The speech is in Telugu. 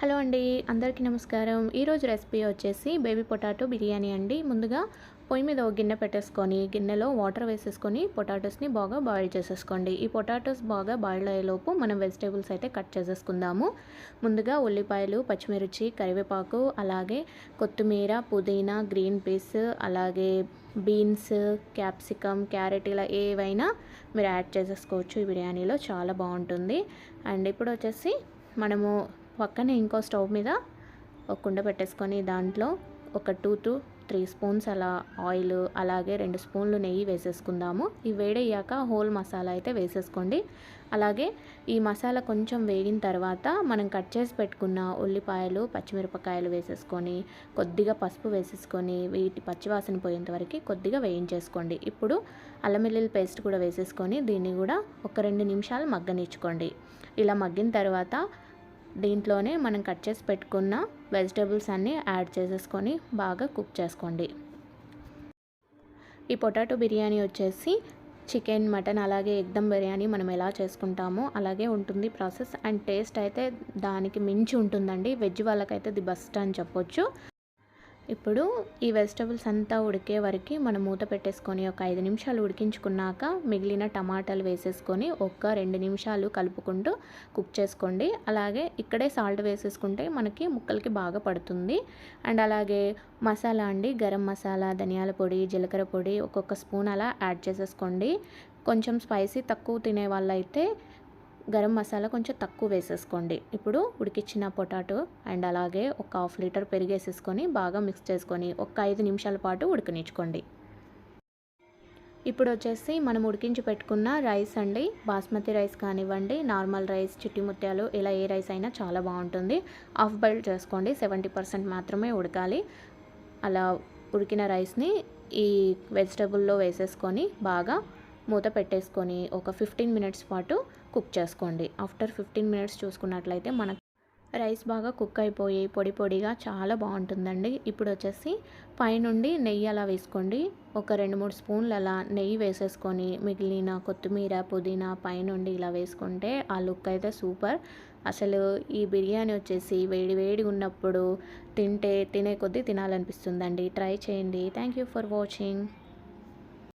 హలో అండి అందరికీ నమస్కారం. ఈరోజు రెసిపీ వచ్చేసి బేబీ పొటాటో బిర్యానీ అండి. ముందుగా పొయ్యి మీద ఒక గిన్నె పెట్టేసుకొని గిన్నెలో వాటర్ వేసేసుకొని పొటాటోస్ని బాగా బాయిల్ చేసేసుకోండి. ఈ పొటాటోస్ బాగా బాయిల్ అయ్యేలోపు మనం వెజిటేబుల్స్ అయితే కట్ చేసేసుకుందాము. ముందుగా ఉల్లిపాయలు పచ్చిమిర్చి కరివేపాకు అలాగే కొత్తిమీర పుదీనా గ్రీన్ పీస్ అలాగే బీన్స్ క్యాప్సికమ్ క్యారెట్ ఇలా ఏవైనా మీరు యాడ్ చేసేసుకోవచ్చు. ఈ బిర్యానీలో చాలా బాగుంటుంది. అండ్ ఇప్పుడు వచ్చేసి మనము పక్కనే ఇంకో స్టవ్ మీద ఒక కుండ పెట్టేసుకొని దాంట్లో ఒక టూ టు త్రీ స్పూన్స్ అలా ఆయిల్ అలాగే రెండు స్పూన్లు నెయ్యి వేసేసుకుందాము. ఈ వేడయ్యాక హోల్ మసాలా అయితే వేసేసుకోండి. అలాగే ఈ మసాలా కొంచెం వేగిన తర్వాత మనం కట్ చేసి పెట్టుకున్న ఉల్లిపాయలు పచ్చిమిరపకాయలు వేసేసుకొని కొద్దిగా పసుపు వేసేసుకొని వీటి పచ్చివాసన పోయేంత వరకు కొద్దిగా వేయించేసుకోండి. ఇప్పుడు అల్లం పేస్ట్ కూడా వేసేసుకొని దీన్ని కూడా ఒక రెండు నిమిషాలు మగ్గనిచ్చుకోండి. ఇలా మగ్గిన తర్వాత దీంట్లోనే మనం కట్ చేసి పెట్టుకున్న వెజిటేబుల్స్ అన్నీ యాడ్ చేసేసుకొని బాగా కుక్ చేసుకోండి. ఈ పొటాటో బిర్యానీ వచ్చేసి చికెన్ మటన్ అలాగే ఎగ్దమ్ బిర్యానీ మనం ఎలా చేసుకుంటామో అలాగే ఉంటుంది ప్రాసెస్. అండ్ టేస్ట్ అయితే దానికి మించి ఉంటుందండి. వెజ్ వాళ్ళకైతే ది బెస్ట్ అని చెప్పొచ్చు. ఇప్పుడు ఈ వెజిటబుల్స్ అంతా ఉడికే వరకు మనం మూత పెట్టేసుకొని ఒక ఐదు నిమిషాలు ఉడికించుకున్నాక మిగిలిన టమాటాలు వేసేసుకొని ఒక్క రెండు నిమిషాలు కలుపుకుంటూ కుక్ చేసుకోండి. అలాగే ఇక్కడే సాల్ట్ వేసేసుకుంటే మనకి ముక్కలకి బాగా పడుతుంది. అండ్ అలాగే మసాలా అండి గరం మసాలా ధనియాల పొడి జీలకర్ర పొడి ఒక్కొక్క స్పూన్ అలా యాడ్ చేసేసుకోండి. కొంచెం స్పైసీ తక్కువ తినే వాళ్ళైతే గరం మసాలా కొంచెం తక్కువ వేసేసుకోండి. ఇప్పుడు ఉడికిచ్చిన పొటాటో అండ్ అలాగే ఒక హాఫ్ లీటర్ పెరిగేసేసుకొని బాగా మిక్స్ చేసుకొని ఒక ఐదు నిమిషాల పాటు ఉడకనిచ్చుకోండి. ఇప్పుడు వచ్చేసి మనం ఉడికించి పెట్టుకున్న రైస్ అండి బాస్మతి రైస్ కానివ్వండి నార్మల్ రైస్ చిట్టి ముత్యాలు ఇలా ఏ రైస్ అయినా చాలా బాగుంటుంది. హాఫ్ బాయిల్ చేసుకోండి సెవెంటీ పర్సెంట్ మాత్రమే ఉడకాలి. అలా ఉడికిన రైస్ని ఈ వెజిటబుల్లో వేసేసుకొని బాగా మూత పెట్టేసుకొని ఒక ఫిఫ్టీన్ మినిట్స్ పాటు కుక్ చేసుకోండి. ఆఫ్టర్ ఫిఫ్టీన్ మినిట్స్ చూసుకున్నట్లయితే మనకు రైస్ బాగా కుక్ అయిపోయి పొడి పొడిగా చాలా బాగుంటుందండి. ఇప్పుడు వచ్చేసి పైనుండి నెయ్యి అలా వేసుకోండి. ఒక రెండు మూడు స్పూన్లు అలా నెయ్యి వేసేసుకొని మిగిలిన కొత్తిమీర పుదీనా పైనుండి ఇలా వేసుకుంటే ఆ లుక్ అయితే సూపర్. అసలు ఈ బిర్యానీ వచ్చేసి వేడి వేడి ఉన్నప్పుడు తింటే తినే కొద్దీ తినాలనిపిస్తుందండి. ట్రై చేయండి. Thank you for watching.